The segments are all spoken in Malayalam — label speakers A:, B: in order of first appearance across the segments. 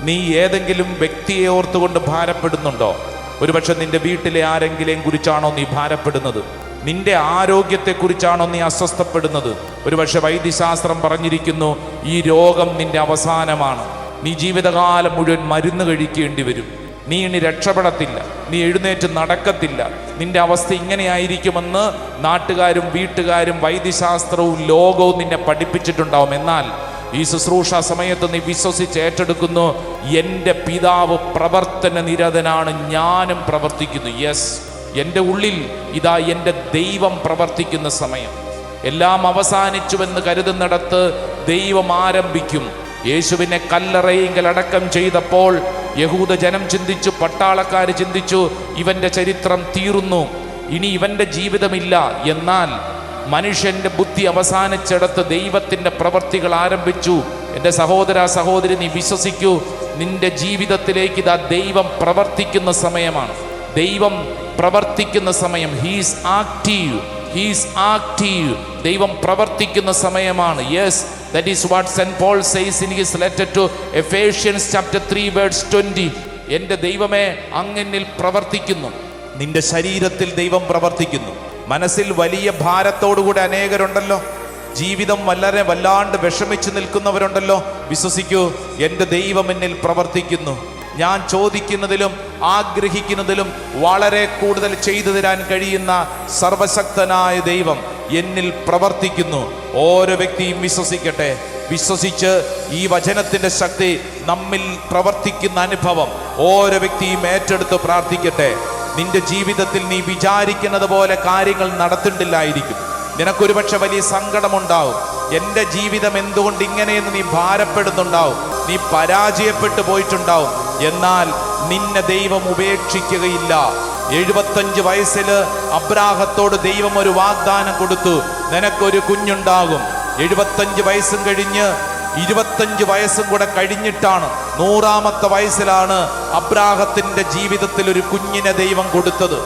A: നീ ഏതെങ്കിലും വ്യക്തിയെ ഓർത്തുകൊണ്ട് ഭാരപ്പെടുന്നുണ്ടോ? ഒരുപക്ഷെ നിന്റെ വീട്ടിലെ ആരെങ്കിലും കുറിച്ചാണോ നീ ഭാരപ്പെടുന്നത്? നിന്റെ ആരോഗ്യത്തെക്കുറിച്ചാണോ നീ അസ്വസ്ഥപ്പെടുന്നത്? ഒരുപക്ഷെ വൈദ്യശാസ്ത്രം പറഞ്ഞിരിക്കുന്നു ഈ രോഗം നിന്റെ അവസാനമാണ്. നീ ജീവിതകാലം മുഴുവൻ മരുന്ന് കഴിക്കേണ്ടി വരും. നീ ഇനി രക്ഷപ്പെടത്തില്ല. നീ എഴുന്നേറ്റ് നടക്കത്തില്ല. നിന്റെ അവസ്ഥ ഇങ്ങനെയായിരിക്കുമെന്ന് നാട്ടുകാരും വീട്ടുകാരും വൈദ്യശാസ്ത്രവും ലോകവും നിന്നെ പഠിപ്പിച്ചിട്ടുണ്ടാവും. എന്നാൽ ഈ ശുശ്രൂഷ സമയത്ത് നീ വിശ്വസിച്ച് ഏറ്റെടുക്കുന്നു എന്റെ പിതാവ് പ്രവർത്തന നിരതനാണ് ഞാനും പ്രവർത്തിക്കുന്നു. യെസ് എന്റെ ഉള്ളിൽ ഇതാ എന്റെ ദൈവം പ്രവർത്തിക്കുന്ന സമയം. എല്ലാം അവസാനിച്ചുവെന്ന് കരുതുന്നിടത്ത് ദൈവം ആരംഭിക്കും. യേശുവിനെ കല്ലറയെങ്കിൽ അടക്കം ചെയ്തപ്പോൾ യഹൂദ ജനം ചിന്തിച്ചു പട്ടാളക്കാർ ചിന്തിച്ചു ഇവന്റെ ചരിത്രം തീർന്നു ഇനി ഇവന്റെ ജീവിതമില്ല. എന്നാൽ മനുഷ്യന്റെ ബുദ്ധി അവസാനിച്ചെടുത്ത് ദൈവത്തിന്റെ പ്രവർത്തികൾ ആരംഭിച്ചു. എന്റെ സഹോദര സഹോദരി നീ വിശ്വസിക്കൂ നിന്റെ ജീവിതത്തിലേക്ക് ഇതാ ദൈവം പ്രവർത്തിക്കുന്ന സമയമാണ്. ദൈവം പ്രവർത്തിക്കുന്ന സമയം. ഹീസ് ആക്റ്റീവ് ഹീസ് ആക്റ്റീവ് ദൈവം പ്രവർത്തിക്കുന്ന സമയമാണ്. Yes that is what Saint Paul says in his letter to Ephesians chapter three verse twenty എന്റെ ദൈവമേ അങ്ങനിൽ പ്രവർത്തിക്കുന്നു. നിന്റെ ശരീരത്തിൽ ദൈവം പ്രവർത്തിക്കുന്നു. മനസ്സിൽ വലിയ ഭാരത്തോടുകൂടി അനേകരുണ്ടല്ലോ. ജീവിതം വളരെ വല്ലാണ്ട് വിഷമിച്ചു നിൽക്കുന്നവരുണ്ടല്ലോ. വിശ്വസിക്കൂ എന്റെ ദൈവം എന്നിൽ പ്രവർത്തിക്കുന്നു. ഞാൻ ചോദിക്കുന്നതിലും ആഗ്രഹിക്കുന്നതിലും വളരെ കൂടുതൽ ചെയ്തു തരാൻ കഴിയുന്ന സർവശക്തനായ ദൈവം എന്നിൽ പ്രവർത്തിക്കുന്നു. ഓരോ വ്യക്തിയും വിശ്വസിക്കട്ടെ. വിശ്വസിച്ച് ഈ വചനത്തിന്റെ ശക്തി നമ്മിൽ പ്രവർത്തിക്കുന്ന അനുഭവം ഓരോ വ്യക്തിയും ഏറ്റെടുത്ത് പ്രാർത്ഥിക്കട്ടെ. നിന്റെ ജീവിതത്തിൽ നീ വിചാരിക്കുന്നത് പോലെ കാര്യങ്ങൾ നടത്തുന്നില്ലായിരിക്കും നിനക്കൊരുപക്ഷെ വലിയ സങ്കടമുണ്ടാവും. എന്റെ ജീവിതം എന്തുകൊണ്ട് ഇങ്ങനെയെന്ന് നീ ഭാരപ്പെടുന്നുണ്ടാവും. നീ പരാജയപ്പെട്ടു പോയിട്ടുണ്ടാവും. എന്നാൽ നിന്നെ ദൈവം ഉപേക്ഷിക്കുകയില്ല. എഴുപത്തഞ്ച് വയസ്സിൽ അബ്രാഹത്തോട് ദൈവം ഒരു വാഗ്ദാനം കൊടുത്തു. നിനക്കൊരു കുഞ്ഞുണ്ടാകും. എഴുപത്തഞ്ച് വയസ്സും കഴിഞ്ഞ് ഇരുപത്തഞ്ച് വയസ്സും കൂടെ കഴിഞ്ഞിട്ടാണ് നൂറാമത്തെ വയസ്സിലാണ് അബ്രാഹത്തിന്റെ ജീവിതത്തിൽ ഒരു കുഞ്ഞിനെ ദൈവം കൊടുത്തത്.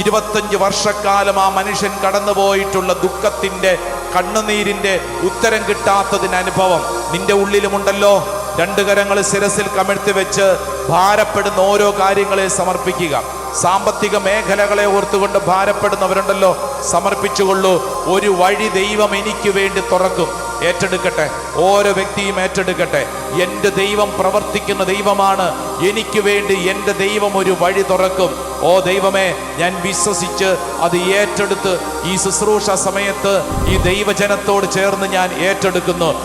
A: ഇരുപത്തഞ്ച് വർഷക്കാലം ആ മനുഷ്യൻ കടന്നുപോയിട്ടുള്ള ദുഃഖത്തിന്റെ കണ്ണുനീരിന്റെ ഉത്തരം കിട്ടാത്തതിന് അനുഭവം. നിന്റെ ഉള്ളിലുമുണ്ടല്ലോ രണ്ട് കരങ്ങൾ ശിരസിൽ കമിഴ്ത്തി വെച്ച് ഭാരപ്പെടുന്ന ഓരോ കാര്യങ്ങളെ സമർപ്പിക്കുക. സാമ്പത്തിക മേഖലകളെ ഓർത്തുകൊണ്ട് ഭാരപ്പെടുന്നവരുണ്ടല്ലോ. സമർപ്പിച്ചുകൊള്ളൂ. ഒരു വഴി ദൈവം എനിക്ക് വേണ്ടി തുറക്കും. ഏറ്റെടുക്കട്ടെ. ഓരോ വ്യക്തിയും ഏറ്റെടുക്കട്ടെ. എന്റെ ദൈവം പ്രവർത്തിക്കുന്ന ദൈവമാണ്. എനിക്ക് വേണ്ടി എന്റെ ദൈവം ഒരു വഴി തുറക്കും. ഓ ദൈവമേ ഞാൻ വിശ്വസിച്ച് അത് ഏറ്റെടുത്ത് ഈ ശുശ്രൂഷ സമയത്ത് ഈ ദൈവജനത്തോട് ചേർന്ന് ഞാൻ ഏറ്റെടുക്കുന്നു.